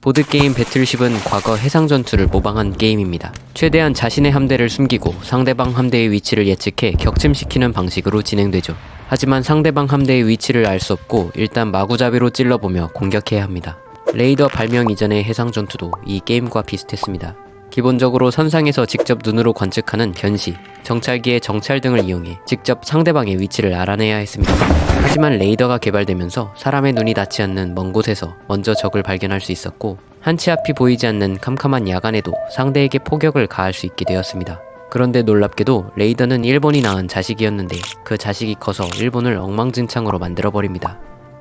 보드게임 배틀쉽은 과거 해상 전투를 모방한 게임입니다. 최대한 자신의 함대를 숨기고 상대방 함대의 위치를 예측해 격침시키는 방식으로 진행되죠. 하지만 상대방 함대의 위치를 알 수 없고 일단 마구잡이로 찔러보며 공격해야 합니다. 레이더 발명 이전의 해상 전투도 이 게임과 비슷했습니다. 기본적으로 선상에서 직접 눈으로 관측하는 변시, 정찰기의 정찰 등을 이용해 직접 상대방의 위치를 알아내야 했습니다. 하지만 레이더가 개발되면서 사람의 눈이 닿지 않는 먼 곳에서 먼저 적을 발견할 수 있었고 한치 앞이 보이지 않는 캄캄한 야간에도 상대에게 포격을 가할 수 있게 되었습니다. 그런데 놀랍게도 레이더는 일본이 낳은 자식이었는데 그 자식이 커서 일본을 엉망진창으로 만들어버립니다.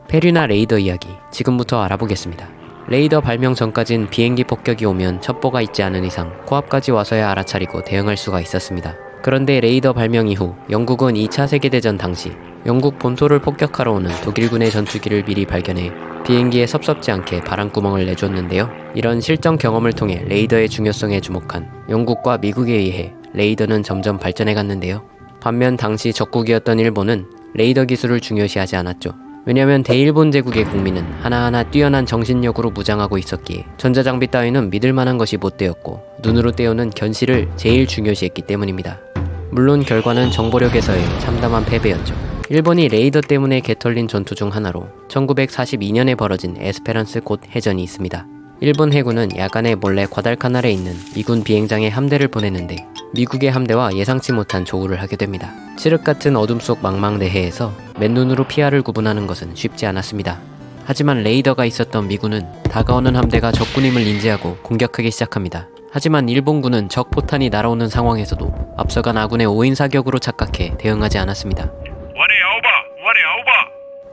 페류나 레이더 이야기 지금부터 알아보겠습니다. 레이더 발명 전까진 비행기 폭격이 오면 첩보가 있지 않은 이상 코앞까지 와서야 알아차리고 대응할 수가 있었습니다. 그런데 레이더 발명 이후 영국은 2차 세계대전 당시 영국 본토를 폭격하러 오는 독일군의 전투기를 미리 발견해 비행기에 섭섭지 않게 바람구멍을 내줬는데요. 이런 실전 경험을 통해 레이더의 중요성에 주목한 영국과 미국에 의해 레이더는 점점 발전해 갔는데요. 반면 당시 적국이었던 일본은 레이더 기술을 중요시하지 않았죠. 왜냐면 대일본 제국의 국민은 하나하나 뛰어난 정신력으로 무장하고 있었기에 전자장비 따위는 믿을 만한 것이 못 되었고 눈으로 떼우는 견시를 제일 중요시했기 때문입니다. 물론 결과는 정보력에서의 참담한 패배였죠. 일본이 레이더 때문에 개털린 전투 중 하나로 1942년에 벌어진 에스페란스 곧 해전이 있습니다. 일본 해군은 야간에 몰래 과달카날에 있는 미군 비행장에 함대를 보냈는데 미국의 함대와 예상치 못한 조우를 하게 됩니다. 칠흑 같은 어둠 속 망망대해에서 맨눈으로 피아를 구분하는 것은 쉽지 않았습니다. 하지만 레이더가 있었던 미군은 다가오는 함대가 적군임을 인지하고 공격하기 시작합니다. 하지만 일본군은 적 포탄이 날아오는 상황에서도 앞서간 아군의 5인 사격으로 착각해 대응하지 않았습니다.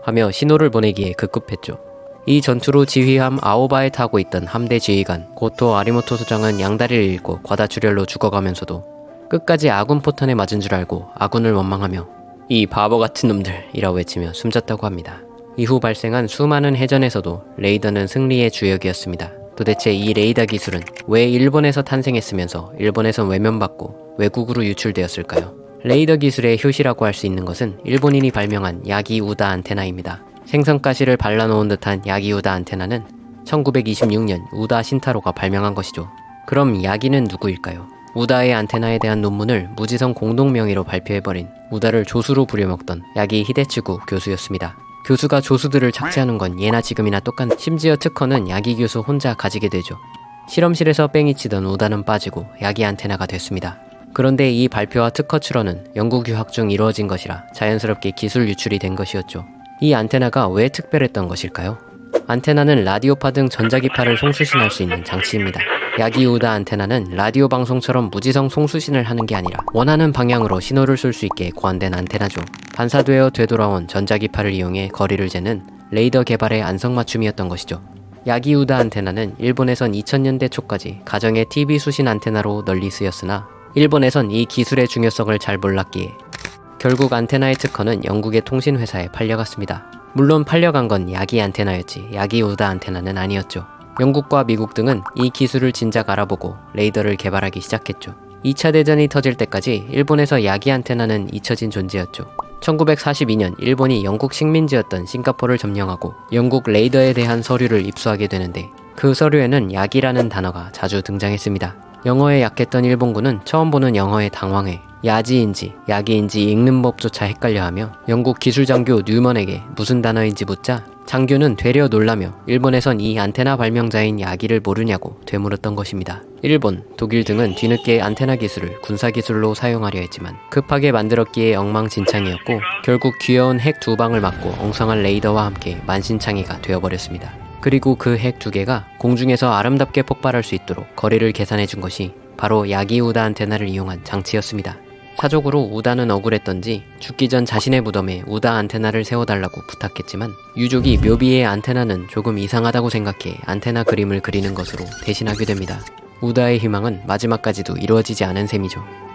하며 신호를 보내기에 급급했죠. 이 전투로 지휘함 아오바에 타고 있던 함대 지휘관 고토 아리모토 소장은 양다리를 잃고 과다출혈로 죽어가면서도 끝까지 아군 포탄에 맞은 줄 알고 아군을 원망하며 이 바보 같은 놈들이라고 외치며 숨졌다고 합니다. 이후 발생한 수많은 해전에서도 레이더는 승리의 주역이었습니다. 도대체 이 레이더 기술은 왜 일본에서 탄생했으면서 일본에선 외면받고 외국으로 유출되었을까요? 레이더 기술의 효시라고 할 수 있는 것은 일본인이 발명한 야기 우다 안테나입니다. 생선가시를 발라놓은 듯한 야기 우다 안테나는 1926년 우다 신타로가 발명한 것이죠. 그럼 야기는 누구일까요? 우다의 안테나에 대한 논문을 무지성 공동 명의로 발표해버린 우다를 조수로 부려먹던 야기 히데츠구 교수였습니다. 교수가 조수들을 착취하는 건 예나 지금이나 똑같 심지어 특허는 야기 교수 혼자 가지게 되죠. 실험실에서 뺑이 치던 우다는 빠지고 야기 안테나가 됐습니다. 그런데 이 발표와 특허 출원은 영국 유학 중 이루어진 것이라 자연스럽게 기술 유출이 된 것이었죠. 이 안테나가 왜 특별했던 것일까요? 안테나는 라디오파 등 전자기파를 송수신할 수 있는 장치입니다. 야기우다 안테나는 라디오 방송처럼 무지성 송수신을 하는 게 아니라 원하는 방향으로 신호를 쏠 수 있게 고안된 안테나죠. 반사되어 되돌아온 전자기파를 이용해 거리를 재는 레이더 개발의 안성맞춤이었던 것이죠. 야기우다 안테나는 일본에선 2000년대 초까지 가정의 TV 수신 안테나로 널리 쓰였으나 일본에선 이 기술의 중요성을 잘 몰랐기에 결국 안테나의 특허는 영국의 통신회사에 팔려갔습니다. 물론 팔려간 건 야기 안테나였지 야기 우다 안테나는 아니었죠. 영국과 미국 등은 이 기술을 진작 알아보고 레이더를 개발하기 시작했죠. 2차 대전이 터질 때까지 일본에서 야기 안테나는 잊혀진 존재였죠. 1942년 일본이 영국 식민지였던 싱가포르를 점령하고 영국 레이더에 대한 서류를 입수하게 되는데 그 서류에는 야기라는 단어가 자주 등장했습니다. 영어에 약했던 일본군은 처음 보는 영어에 당황해 야지인지 야기인지 읽는 법조차 헷갈려하며 영국 기술장교 뉴먼에게 무슨 단어인지 묻자 장교는 되려 놀라며 일본에선 이 안테나 발명자인 야기를 모르냐고 되물었던 것입니다. 일본, 독일 등은 뒤늦게 안테나 기술을 군사 기술로 사용하려 했지만 급하게 만들었기에 엉망진창이었고 결국 귀여운 핵 두 방을 맞고 엉성한 레이더와 함께 만신창이가 되어버렸습니다. 그리고 그 핵 두 개가 공중에서 아름답게 폭발할 수 있도록 거리를 계산해 준 것이 바로 야기 우다 안테나를 이용한 장치였습니다. 사족으로 우다는 억울했던지 죽기 전 자신의 무덤에 우다 안테나를 세워달라고 부탁했지만 유족이 묘비의 안테나는 조금 이상하다고 생각해 안테나 그림을 그리는 것으로 대신하게 됩니다. 우다의 희망은 마지막까지도 이루어지지 않은 셈이죠.